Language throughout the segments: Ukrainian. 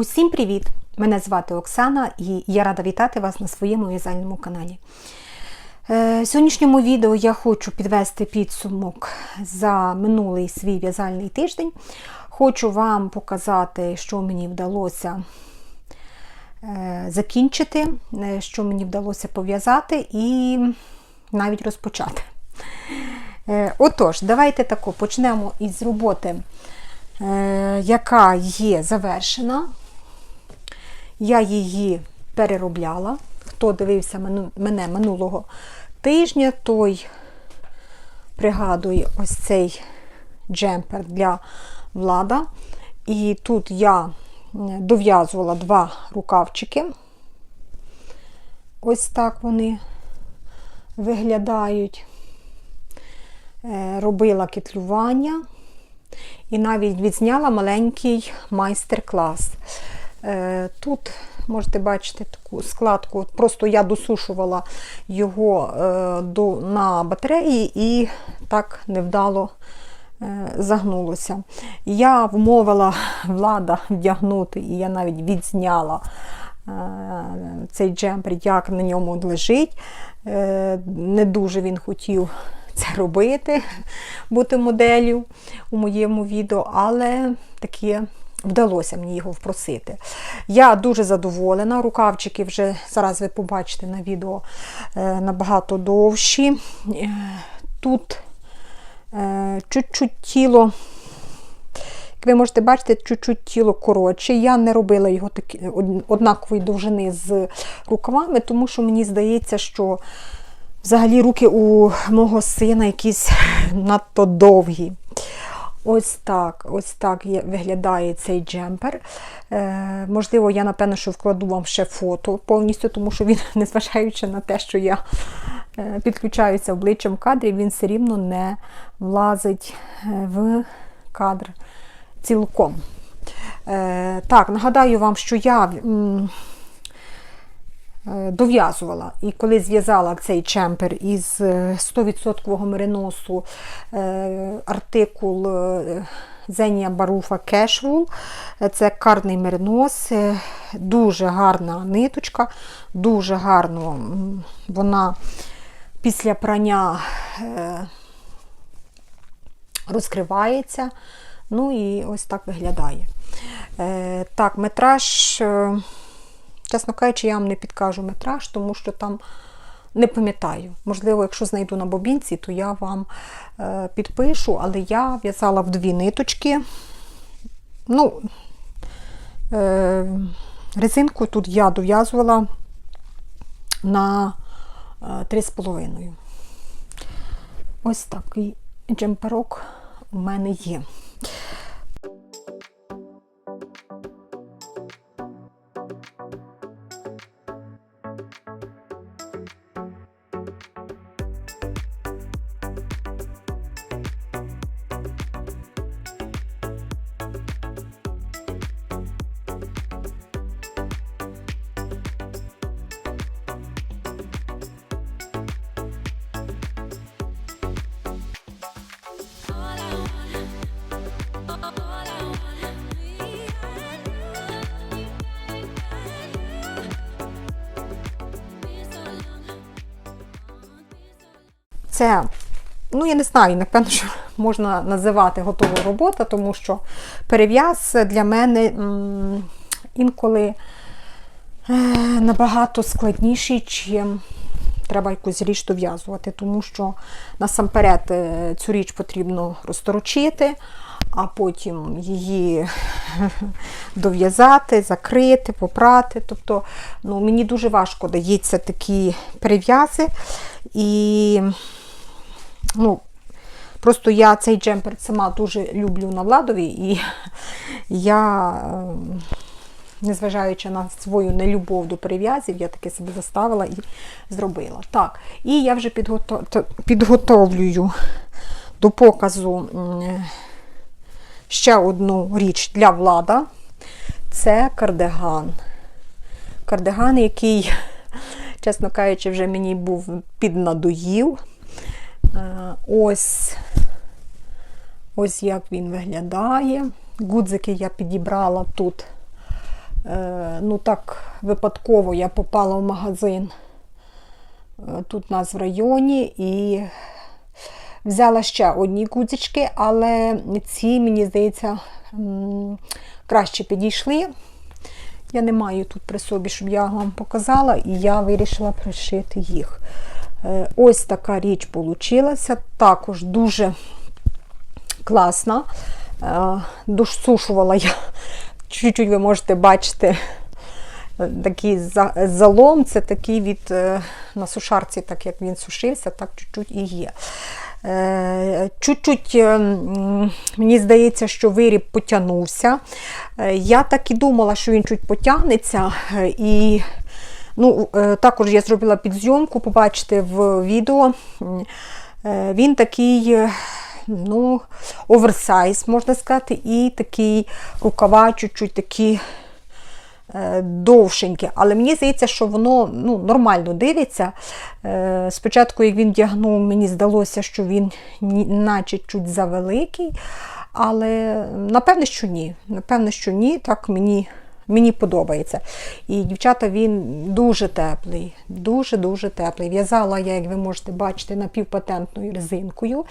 Усім привіт! Мене звати Оксана і я рада вітати вас на своєму в'язальному каналі. Е, В сьогоднішньому відео я хочу підвести підсумок за минулий свій в'язальний тиждень. Хочу вам показати, що мені вдалося е, закінчити, е, що мені вдалося пов'язати і навіть розпочати. Отож, давайте тако почнемо із роботи, яка є завершена. Я її переробляла. Хто дивився мене минулого тижня, той пригадує ось цей джемпер для влада. І тут я дов'язувала два рукавчики. Ось так вони виглядають. Е, Робила кетлювання і навіть відзняла маленький майстер-клас. Е, Тут можете бачити таку складку. Просто я досушувала його е, на батареї і так невдало е, загнулося. Я вмовила влада вдягнути, і я навіть відзняла цей джемпер, як на ньому лежить. Не дуже він хотів це робити, бути моделлю у моєму відео, але таке вдалося мені його впросити. Я дуже задоволена. Рукавчики вже зараз ви побачите на відео е, набагато довші. Е, Тут е, чуть-чуть тіло. Як ви можете бачити, чуть-чуть тіло коротше. Я не робила його такі, однакової довжини з рукавами, тому що мені здається, що взагалі руки у мого сина якісь надто довгі. Ось так, ось так виглядає цей джемпер. Е, можливо, я, напевно, що вкладу вам ще фото повністю, тому що він, незважаючи на те, що я е, підключаюся обличчям в кадрі, він все рівно не влазить е, в кадр цілком. Е, так, нагадаю вам, що я дов'язувала і коли зв'язала цей чемпер із е, 100% мериносу е, артикул е, Зенія Баруфа. Е, Це карний меринос, е, дуже гарна ниточка, дуже гарно вона після прання е, розкривається. Ну і ось так виглядає. Е, так, метраж, е, чесно кажучи, я вам не підкажу метраж, тому що там не пам'ятаю. Можливо, якщо знайду на бобінці, то я вам е, підпишу, але я в'язала в дві ниточки. Ну, е, резинку тут я дов'язувала на е, 3,5. Ось такий джемперок у мене є. Це, ну я не знаю, напевно, що можна називати готова робота, тому що перев'яз для мене інколи е, набагато складніший, чим треба якусь річ дов'язувати, тому що насамперед е, цю річ потрібно розторочити, а потім її дов'язати, закрити, попрати. Тобто ну, мені дуже важко дається такі перев'язи. І ну, просто я цей джемпер сама дуже люблю на владові, і я, е, незважаючи на свою нелюбов до перев'язів, я таки себе заставила і зробила. Так, і я вже підготовлюю до показу ще одну річ для влада. Це кардиган. Кардиган, який, чесно кажучи, вже мені був піднадоїв. Е, Ось, ось як він виглядає. Гудзики я підібрала тут Е, ну так, випадково я попала в магазин е, тут у нас в районі і взяла ще одні гудзички, але ці, мені здається, краще підійшли. Я не маю тут при собі, щоб я вам показала, і я вирішила пришити їх. Е, Ось така річ вийшла. Також дуже класна. Е, Досушувала я. Чуть-чуть ви можете бачити е, такий залом. Це такий від на сушарці, так як він сушився, так чуть-чуть і є. Чуть-чуть, мені здається, що виріб потягнувся. Я так і думала, що він чуть потягнеться. І ну, е, також я зробила підзйомку, побачите в відео. Е, Він такий. е, Ну, оверсайз, можна сказати, і такий рукава чуть-чуть такі довшеньке. Але мені здається, що воно ну, нормально дивиться. Спочатку, як він вдягнув, мені здалося, що він наче чуть завеликий. Але напевне, що ні. Напевне, що ні. Так мені. Мені подобається. І, дівчата, він дуже теплий, дуже-дуже теплий. В'язала я, як ви можете бачити, напівпатентною резинкою.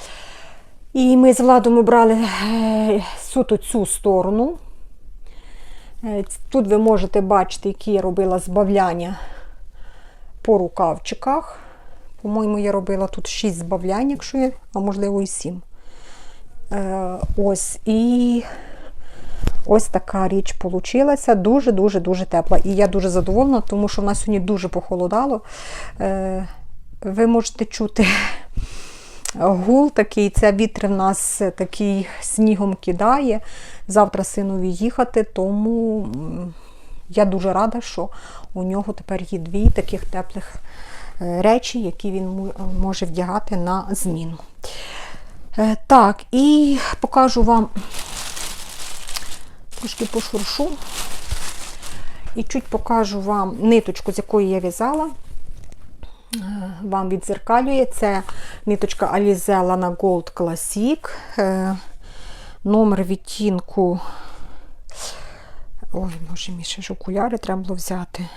І ми з Владом обрали е, суто цю сторону. Е, Тут ви можете бачити, які я робила збавляння по рукавчиках. По-моєму, я робила тут 6 збавлянь, якщо я, а можливо і 7. Е, ось і ось така річ получилася. Дуже-дуже дуже тепла. І я дуже задоволена, тому що в нас сьогодні дуже похолодало. Е, ви можете чути гул такий, це вітер в нас такий снігом кидає. Завтра синові їхати, тому я дуже рада, що у нього тепер є дві таких теплих е, речі, які він може вдягати на зміну. Е, Так, і покажу вам трошки пошуршу. І чуть покажу вам ниточку, з якої я в'язала вам відзеркалює. Це ниточка Alize Lana Gold Classic. Е, Номер відтінку. Ой, може, мені ще ж окуляри треба було взяти.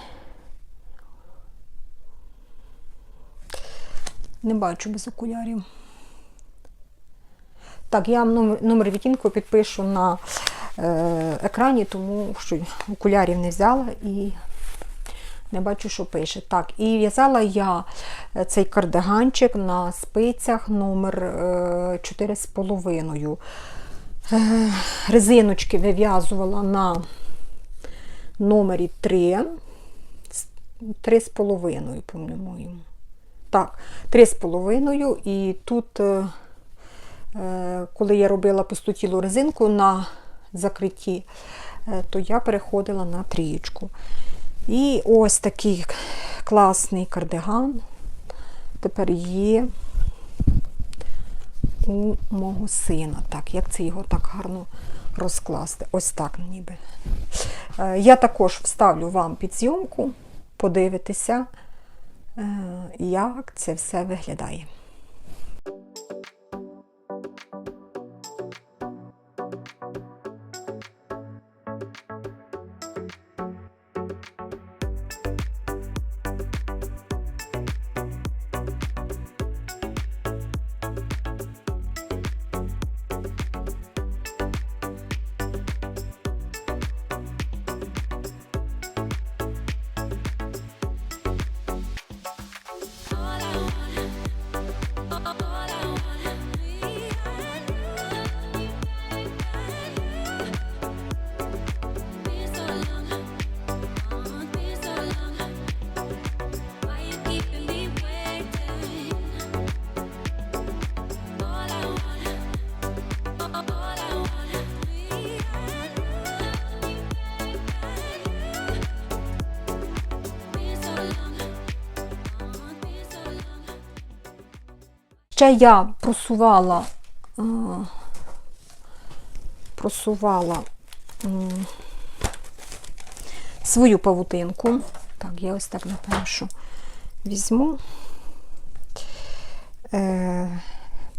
Не бачу без окулярів. Так, я номер, відтінку підпишу на е, екрані, тому що окулярів не взяла і не бачу, що пише. Так, і в'язала я е, цей кардиганчик на спицях номер е, 4,5. Е, Резиночки вив'язувала на номері 3. 3,5, по-моєму. Так, 3,5. І тут, е, е, коли я робила пустотілу резинку на закритті, е, то я переходила на трієчку. І ось такий класний кардиган тепер є у мого сина. Так, як це його так гарно розкласти? Ось так ніби. Е, Я також вставлю вам під зйомку, подивитися, е, як це все виглядає. Ще я просувала, е, просувала м, свою павутинку. Так, я ось так що візьму. Е,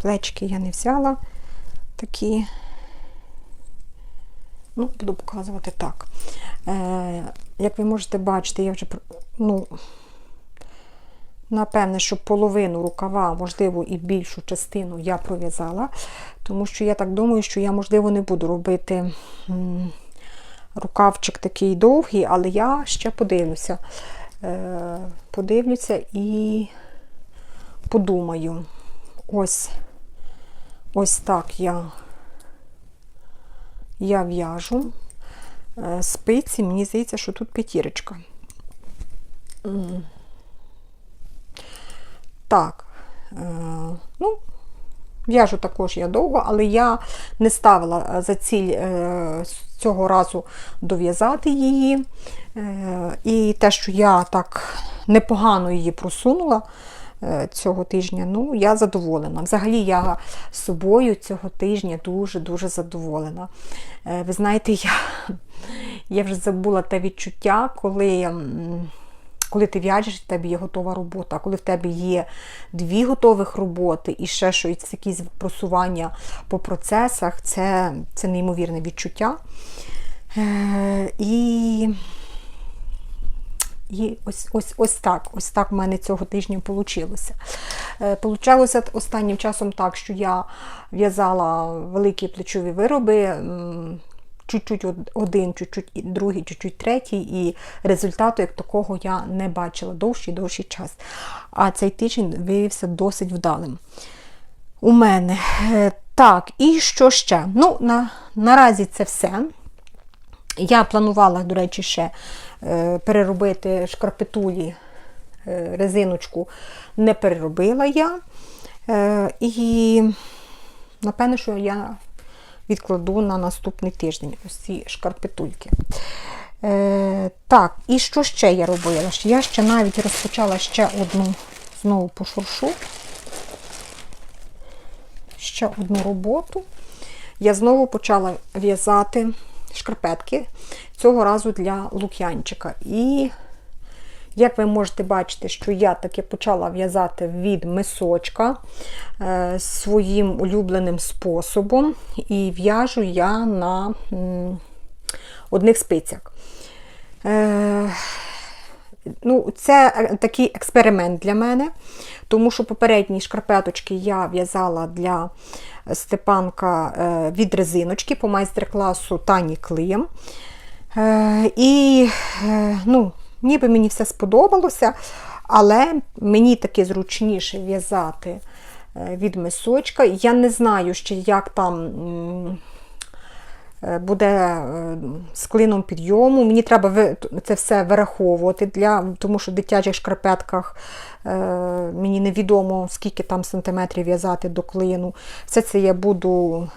плечки я не взяла такі. Ну, буду показувати так. Е, як ви можете бачити, я вже ну, напевне, що половину рукава, можливо, і більшу частину я пров'язала, тому що я так думаю, що я, можливо, не буду робити рукавчик такий довгий, але я ще подивлюся. Е, подивлюся і подумаю. Ось, ось так я, я в'яжу. Е, Спиці, мені здається, що тут п'ятірочка. Так. Е, ну, в'яжу також я довго, але я не ставила е, за ціль е, цього разу дов'язати її. І те, що я так непогано її просунула цього тижня, ну, я задоволена. Взагалі, я собою цього тижня дуже-дуже задоволена. Ви знаєте, я, я вже забула те відчуття, коли. Коли ти в'яжеш, в тебе є готова робота. Коли в тебе є дві готових роботи і ще щось, якісь просування по процесах, це, це неймовірне відчуття. Е, і і ось, ось, ось так ось так в мене цього тижня вийшло. Получалося останнім часом так, що я в'язала великі плечові вироби. Чуть-чуть один, чуть-чуть другий, чуть-чуть третій, і результату як такого я не бачила довший довший час. А цей тиждень виявився досить вдалим. У мене. Е, Так, і що ще? Ну, на, наразі це все. Я планувала, до речі, ще е, переробити шкарпетулі е, резиночку, не переробила я. Е, і напевне, що я відкладу на наступний тиждень ось шкарпетульки. Е, так, і що ще я робила? Я ще навіть розпочала ще одну знову по шуршу. Ще одну роботу. Я знову почала в'язати шкарпетки, цього разу для лук'янчика. І як ви можете бачити, що я таки почала в'язати від мисочка е, своїм улюбленим способом, і в'яжу я на одних спицях. Е, ну, Це такий експеримент для мене, тому що попередні шкарпеточки я в'язала для Степанка е, від резиночки по майстер-класу Тані Клим. І ну, ніби мені все сподобалося, але мені таки зручніше в'язати е, від мисочка. Я не знаю ще, як там е, буде е, з клином підйому. Мені треба це все вираховувати, для, тому що в дитячих шкарпетках мені невідомо, скільки там сантиметрів в'язати до клину. Все це я буду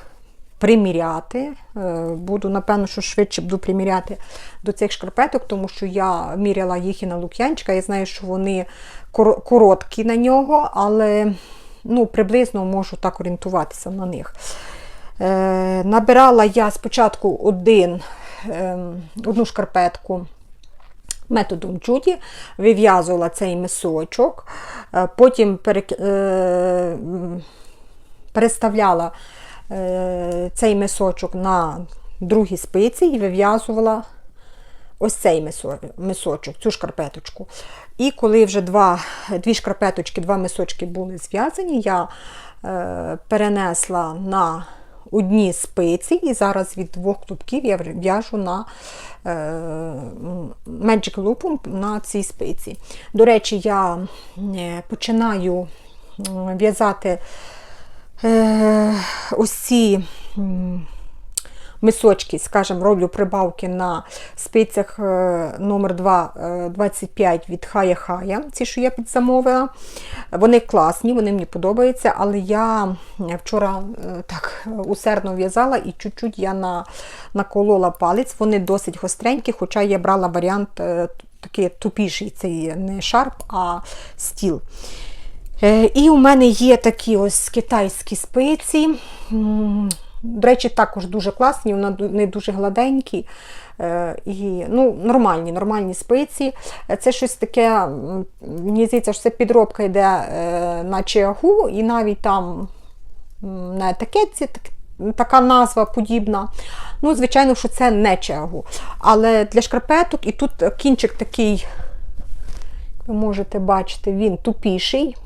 приміряти. Е, Буду, напевно, що швидше буду приміряти до цих шкарпеток, тому що я міряла їх і на лук'янчика. Я знаю, що вони короткі на нього, але ну, приблизно можу так орієнтуватися на них. Е, Набирала я спочатку один, ем, одну шкарпетку методом Джуді, вив'язувала цей мисочок, е, потім переставляла цей мисочок на другі спиці і вив'язувала ось цей мисочок, цю шкарпеточку. І коли вже два, дві шкарпеточки, два мисочки були зв'язані, я е, перенесла на одні спиці, і зараз від двох клубків я в'яжу на е, Magic на цій спиці. До речі, я е, починаю в'язати е, ось ці мисочки, скажімо, роблю прибавки на спицях е, номер 2 е, 25 від Хая Хая, ці, що я підзамовила. Вони класні, вони мені подобаються, але я вчора е, так усердно в'язала і чуть-чуть я на, наколола палець. Вони досить гостренькі, хоча я брала варіант е, такий тупіший, цей не шарп, а стіл. Е, І у мене є такі ось китайські спиці. До речі, також дуже класні, вони дуже гладенькі. Е, І, ну, нормальні, нормальні спиці. Е, Це щось таке, мені здається, що це підробка йде на чиагу, і навіть там на етикетці так- така назва подібна. Ну, звичайно, що це не чегу. Але для шкарпеток, і тут кінчик такий, ви можете бачити, він тупіший.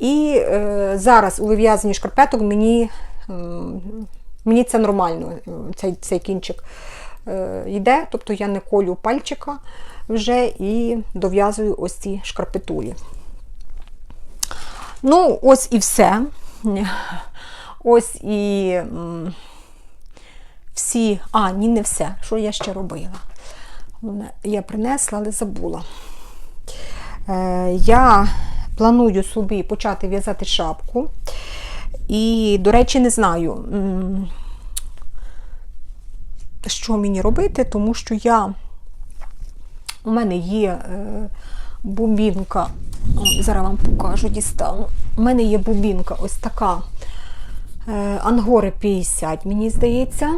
І е, зараз у вив'язанні шкарпеток мені, м, мені це нормально, е, цей, цей кінчик е, йде, тобто я не колю пальчика вже і дов'язую ось ці шкарпетулі. Ну, ось і все. Ось і всі. А, ні, не все. Що я ще робила? Я принесла, але забула. Е, я планую собі почати в'язати шапку. І, до речі, не знаю, що мені робити, тому що я. У мене є е, бубінка, зараз вам покажу, дістану. У мене є бубінка ось така е, Ангори 50, мені здається.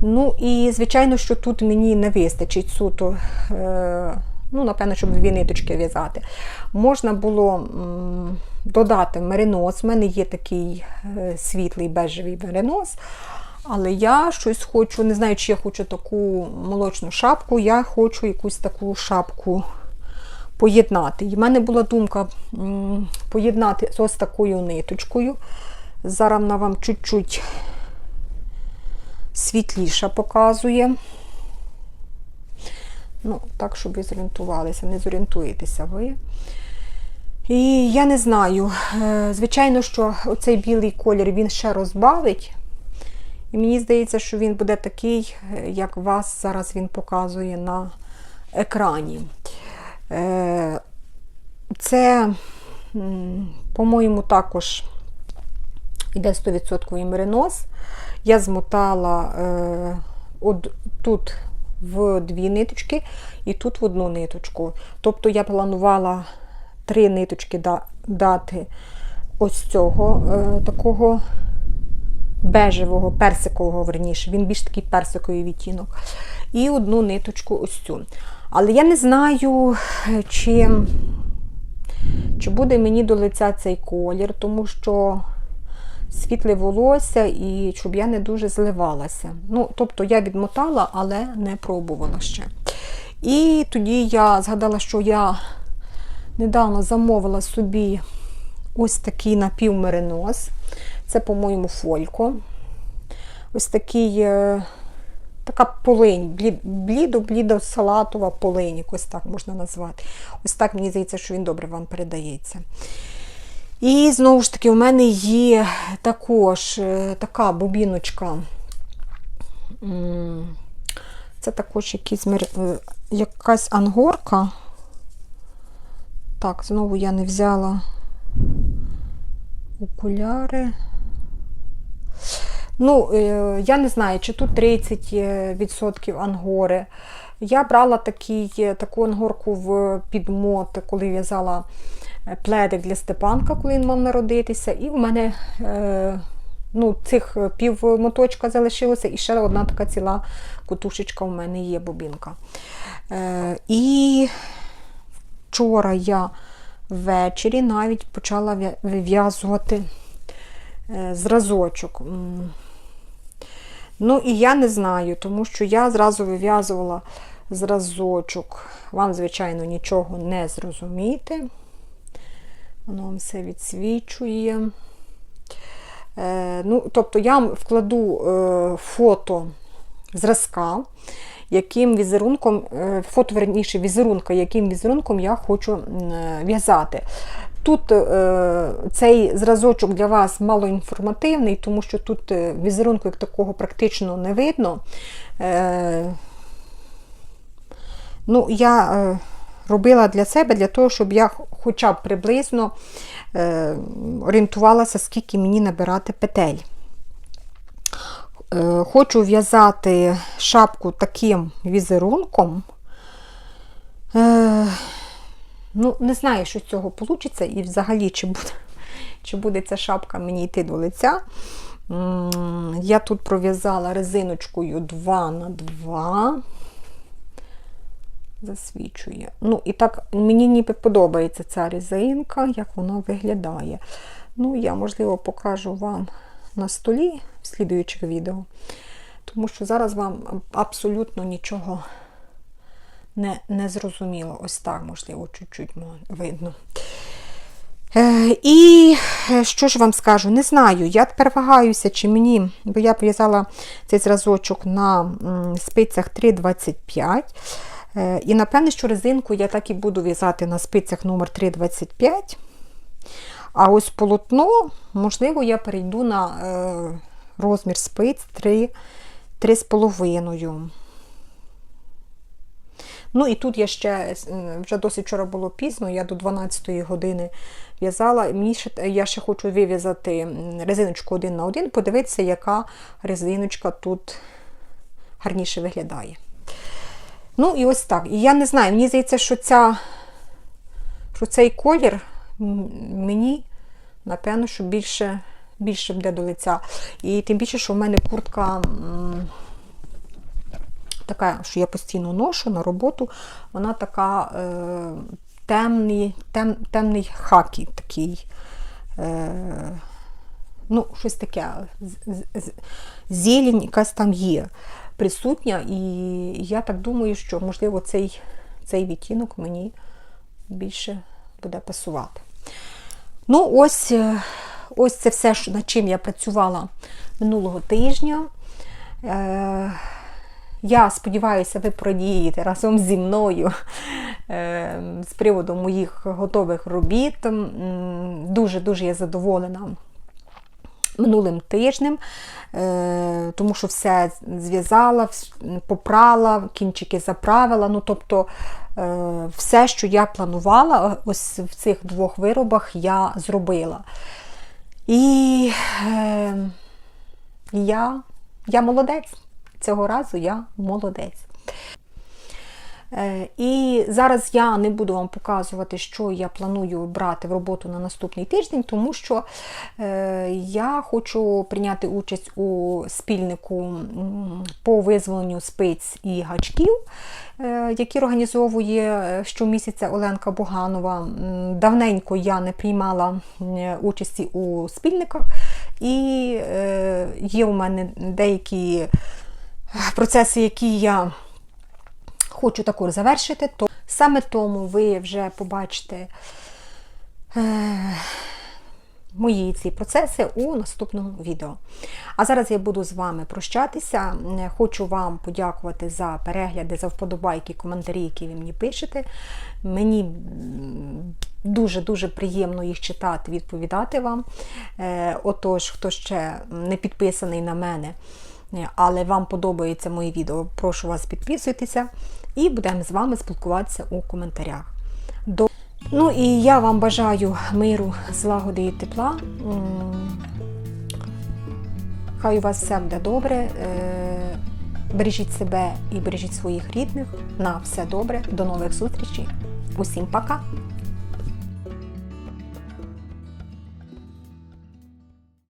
Ну і, звичайно, що тут мені не вистачить суто, е, ну, напевно, щоб дві ниточки в'язати. Можна було додати меринос. У мене є такий е, світлий бежевий меринос. Але я щось хочу, не знаю, чи я хочу таку молочну шапку, я хочу якусь таку шапку поєднати. І в мене була думка поєднати ось такою ниточкою. Зараз вона вам чуть-чуть світліша показує. Ну, так, щоб ви зорієнтувалися, не зорієнтуєтеся ви. І я не знаю. е, Звичайно, що оцей білий колір він ще розбавить. І мені здається, що він буде такий, е, як вас зараз він показує на екрані. Е, Це, по-моєму, також йде 100% меринос. Я змотала от тут в дві ниточки і тут в одну ниточку. Тобто я планувала три ниточки дати ось цього е, такого бежевого, персикового, верніше, він більш такий персиковий відтінок. І одну ниточку ось цю. Але я не знаю, чи, чи буде мені до лиця цей колір, тому що світле волосся і щоб я не дуже зливалася. Ну, тобто я відмотала, але не пробувала ще. І тоді я згадала, що я недавно замовила собі ось такий напівмеринос. Це, по-моєму, фолько. Ось такий, е, така полинь, блідо-блідо салатова полинь, якось так можна назвати. Ось так мені здається, що він добре вам передається. І знову ж таки, у мене є також е, така бобіночка. Це також мер- е, якась ангорка. Так, знову я не взяла окуляри. Ну, е, я не знаю, чи тут 30% ангори. Я брала такий, таку ангорку в підмот, коли в'язала пледик для Степанка, коли він мав народитися. І в мене е, ну, цих пів моточка залишилося, і ще одна така ціла кутушечка у мене є бобінка. Е, і вчора я ввечері навіть почала вив'язувати е, зразочок. Ну, і я не знаю, тому що я зразу вив'язувала зразочок. Вам, звичайно, нічого не зрозумієте. Воно вам все відсвічує. Е, ну, тобто я вам вкладу е, фото зразка, яким візерунком, е, фото верніше візерунка, яким візерунком я хочу е, в'язати. Тут е, цей зразочок для вас малоінформативний, тому що тут е, візерунку як такого практично не видно. Е, ну, я е, робила для себе, для того, щоб я хоча б приблизно е, орієнтувалася, скільки мені набирати петель. Е, Хочу в'язати шапку таким візерунком. Е, Ну, не знаю, що з цього вийде, і взагалі, чи буде, чи буде ця шапка мені йти до лиця. Я тут пров'язала резиночкою 2 на 2 засвічує. Ну, і так, мені ніби подобається ця резинка, як вона виглядає. Ну, я, можливо, покажу вам на столі в слідуючих відео, тому що зараз вам абсолютно нічого не, не зрозуміло. Ось так, можливо, чуть-чуть видно. Е, і е, що ж вам скажу, не знаю. Я тепер вагаюся, чи мені, бо я пов'язала цей зразочок на спицях 3,25. Е, і напевне, що резинку я так і буду в'язати на спицях номер 3,25. А ось полотно, можливо, я перейду на е, розмір спиць 3,5. Ну і тут я ще вже досить вчора було пізно, я до 12 години в'язала. Мені ще, я ще хочу вив'язати резиночку один на один, подивитися, яка резиночка тут гарніше виглядає. Ну і ось так. І я не знаю, мені здається, що, ця, що цей колір мені, напевно, що більше, більше буде до лиця. І тим більше, що в мене куртка. така, що я постійно ношу на роботу, вона така е, темний, тем, темний хакі такий. Е, ну, щось таке. Зелень якась там є присутня, і я так думаю, що, можливо, цей, цей відтінок мені більше буде пасувати. Ну, ось, е, ось це все, над чим я працювала минулого тижня. Е, я сподіваюся, ви продієте разом зі мною е, з приводу моїх готових робіт. Дуже-дуже я задоволена минулим тижнем, е, тому що все зв'язала, попрала, кінчики заправила. Ну, тобто е, все, що я планувала, ось в цих двох виробах я зробила. І е, я, я молодець. Цього разу я молодець. Е, І зараз я не буду вам показувати, що я планую брати в роботу на наступний тиждень, тому що е, я хочу прийняти участь у спільнику по визволенню спиць і гачків, е, який організовує щомісяця Оленка Буганова. Давненько я не приймала участі у спільниках, і є у мене деякі процеси, які я хочу також завершити, то саме тому ви вже побачите е, мої ці процеси у наступному відео. А зараз я буду з вами прощатися. Е, Хочу вам подякувати за перегляди, за вподобайки, коментарі, які ви мені пишете. Мені дуже-дуже приємно їх читати, відповідати вам. Е, Отож, хто ще не підписаний на мене, е, але вам подобається мої відео, прошу вас підписуйтеся і будемо з вами спілкуватися у коментарях. До... Ну і я вам бажаю миру, злагоди і тепла. Хай у вас все буде добре. Е, Бережіть себе і бережіть своїх рідних. На все добре. До нових зустрічей. Усім пока!